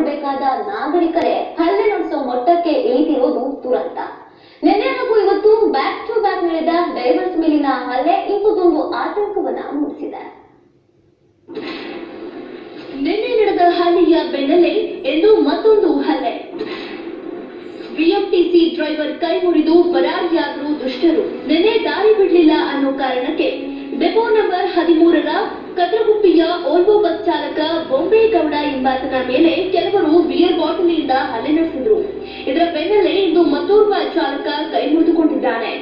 ಕಾಪಾಡಿಕೊಳ್ಬೇಕಾದ ನಾಗರಿಕರೇ, ಹಲ್ಲೆ ನಡೆಸೋ ಮೊಟ್ಟಕ್ಕೆ ಇಳಿದಿರೋದು ದುರಂತ. ನಿನ್ನೆ ಹಾಗೂ ಇವತ್ತು ಬ್ಯಾಕ್ ಟು ಬ್ಯಾಕ್ ನಡೆದ ಡೈವರ್ಸ್ ಮೇಲಿನ ಹಲ್ಲೆ ಇಂಥದ್ದೊಂದು ಆತಂಕವನ್ನ ಮೂಡಿಸಿದೆ. ನಿನ್ನೆ ನಡೆದ ಹಲ್ಲೆಯ ಬೆನ್ನಲ್ಲೇ ಇಂದು ಮತ್ತೊಂದು ಹಲ್ಲೆ. ಬಿಎಂಟಿಸಿ ಡ್ರೈವರ್ ಕೈ ಮುರಿದು ಪರಾರಿಯಾದರು ದುಷ್ಟರು. ನಿನ್ನೆ ದಾರಿ ಬಿಡಲಿಲ್ಲ ಅನ್ನೋ ಕಾರಣಕ್ಕೆ ಡೆಪೋ ನಂಬರ್ ಹದಿಮೂರರ ಕದ್ರಗುಪ್ಪಿಯ ಬೊಂಬೇಗೌಡ ಎಂಬಾತನ ಮೇಲೆ ಕೆಲವರು ಬಿಯರ್ ಬಾಟಲಿಯಿಂದ ಹಲ್ಲೆ ನಡೆಸಿದ್ರು. ಇದರ ಬೆನ್ನಲ್ಲೇ ಇಂದು ಮತ್ತೋರ್ವ ಚಾಲಕ ಕೈ ಮುರಿದುಕೊಂಡಿದ್ದಾನೆ.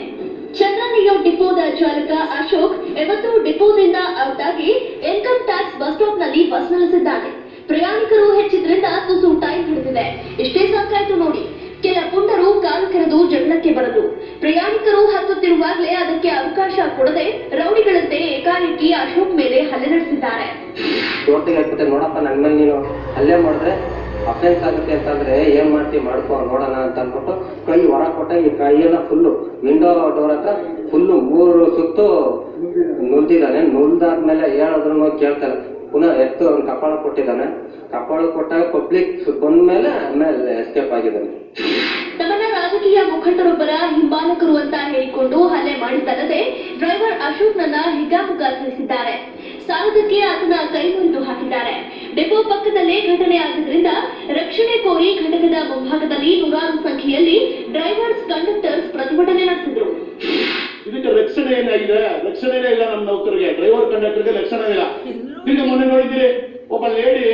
ಚಂದ್ರನಿಯೋ ಡಿಪೋದ ಚಾಲಕ ಅಶೋಕ್ ಇವತ್ತು ಡಿಪೋದಿಂದ ಔಟ್ ಇನ್ಕಮ್ ಟ್ಯಾಕ್ಸ್ ಬಸ್ ಸ್ಟಾಪ್ನಲ್ಲಿ ಬಸ್ ನಿಲ್ಲಿಸಿದ್ದಾನೆ. ಪ್ರಯಾಣಿಕರು ಹೆಚ್ಚಿದ್ರಿಂದ ತುಸು ಟೈಮ್ ಹಿಡಿದಿದೆ. ಇಷ್ಟೇ ಸಾಕಾಯ್ತು ನೋಡಿ. ಕೆಲ ಪುಂಡರು ಕಾಲು ಕೆರೆದು ಜಗಳಕ್ಕೆ ಬರದು. ಪ್ರಯಾಣಿಕರು ಹತ್ತುತ್ತಿರುವಾಗಲೇ ಅದಕ್ಕೆ ಅವಕಾಶ ಕೊಡದೆ ರೌಡಿಗಳಂತೆ ಏಕಾಏಕಿ ಅಶೋಕ್ ಮೇಲೆ ಹಲ್ಲೆ ನಡೆಸಿದ್ದಾರೆ. ಕೋರ್ಟಿಗೆ ಹಾಕ್ಬಿಟ್ಟೆ ನೋಡಪ್ಪ ನನ್ನ ಮೇಲೆ ನೀನು ಹಲ್ಲೆ ಮಾಡಿದ್ರೆ ಅಫೆನ್ಸ್ ಆಗುತ್ತೆ ಅಂತಂದ್ರೆ ಏನ್ ಮಾಡ್ತೀವಿ ಮಾಡ್ಕೊ ನೋಡೋಣ ಅಂತ ಅಂದ್ಬಿಟ್ಟು ಕೈ ಹೊರ ಕೊಟ್ಟ ಈ ಕೈಯೆಲ್ಲ ಫುಲ್ಲು ವಿಂಡೋ ಡೋರ್ ಹತ್ರ ಫುಲ್ಲು ಮೂರು ಸುತ್ತು ನುಲ್ದಿದ್ದಾನೆ. ನುಲ್ದಾದ್ಮೇಲೆ ಹೇಳಿದ್ರು ಕೇಳ್ತಾರೆ ಪುನಃ ಎತ್ತು ಅವ್ನು ಕಪಾಳ ಕೊಟ್ಟಿದ್ದಾನೆ. ಕಪಾಳ ಕೊಟ್ಟಾಗ ಪಬ್ಲಿಕ್ ಬಂದ್ಮೇಲೆ ಆಮೇಲೆ ಎಸ್ಕೇಪ್ ಆಗಿದ್ದಾನೆ. ತಮ್ಮನ್ನ ರಾಜಕೀಯ ಮುಖಂಡರೊಬ್ಬರ ಹಿಂಬಾಲಕರು ಅಂತ ಹೇಳಿಕೊಂಡು ಅಶೋಕ್ನನ್ನ ಹಿಗ್ಗಾಮುಗ್ಗ ತಿಳಿಸಿದ್ದಾರೆ ಸಾಲದಕ್ಕೆ ಆತನ ಕೈ ಮುರಿದು ಹಾಕಿದ್ದಾರೆ. ಡೆಪೋ ಪಕ್ಕದಲ್ಲೇ ಘಟನೆ ಆಗಿದ್ರಿಂದ ರಕ್ಷಣೆ ಕೋರಿ ಘಟಕದ ಮುಂಭಾಗದಲ್ಲಿ ನೂರಾರು ಸಂಖ್ಯೆಯಲ್ಲಿ ಡ್ರೈವರ್ಸ್, ಕಂಡಕ್ಟರ್ಸ್ ಪ್ರತಿಭಟನೆ ನಡೆಸಿದ್ರು. ಇದಕ್ಕೆ ರಕ್ಷಣೆ ಏನಾಗಿದೆ ರಕ್ಷಣೆನೇ ಇಲ್ಲ ನಮ್ಮ ನೌಕರಿಗೆ ಡ್ರೈವರ್, ಕಂಡಕ್ಟರ್ಗೆ ರಕ್ಷಣೆ ಇಲ್ಲ. ಈಗ ಮೊನ್ನೆ ನೋಡಿದ್ದೀರಿ, ಒಬ್ಬ ಲೇಡಿ,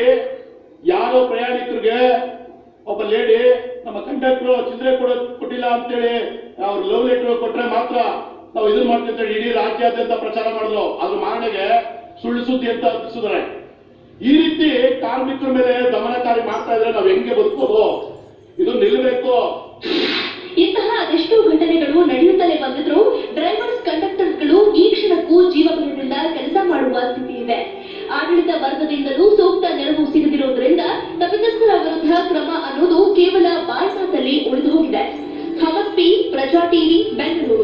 ಯಾರೋ ಪ್ರಯಾಣಿಕರಿಗೆ ಒಬ್ಬ ಲೇಡಿ, ನಮ್ಮ ಕಂಡಕ್ಟರ್ ಚಿಲ್ಲರೆ ಕೊಡ, ಕೊಟ್ಟಿಲ್ಲ ಅಂತೇಳಿ, ಅವ್ರು ಲವ್ ಲೆಟರ್ ಕೊಟ್ರೆ ಮಾತ್ರ ನಾವು ಇದನ್ನ ಮಾಡ್ತಿರ್ತೇವೆ ಇಡೀ ರಾಜ್ಯಾದ್ಯಂತ ಪ್ರಚಾರ ಮಾಡಿದ್ರು ಅದ್ರ ಮಾರಣೆಗೆ ಸುಳ್ಳು ಸುದ್ದಿ ಅಂತ ಹತ್ತಿಸಿದ್ರೆ ಈ ರೀತಿ ಕಾರ್ಮಿಕರ ಮೇಲೆ ದಮನಕಾರಿ ಮಾಡ್ತಾ ಇದ್ರೆ ನಾವ್ ಹೆಂಗೆ ಬದುಕೋದು ಇದು ನಿಲ್ಲಬೇಕು ಇಂತಹ ಅದೆಷ್ಟೋ ಘಟನೆಗಳು ನಡೆಯುತ್ತಲೇ ಬಂದಿದ್ರು ಡ್ರೈವರ್ಸ್ ಕಂಡಕ್ಟರ್ಗಳು ಈ ಕ್ಷಣಕ್ಕೂ ಜೀವಗಳಿಂದ ಕೆಲಸ ಮಾಡುವ ಸ್ಥಿತಿ ಇದೆ. ಆಡಳಿತ ವರ್ಗದಿಂದಲೂ ಸೂಕ್ತ ನೆರವು ಸಿಗದಿರುವುದರಿಂದ ತಪ್ಪಿತಸ್ಥರ ವಿರುದ್ಧ ಕ್ರಮ ಅನ್ನೋದು ಕೇವಲ ಬಾಯಿ ಉಳಿದು ಹೋಗಿದೆ. Thomas P Praja TV Bengaluru.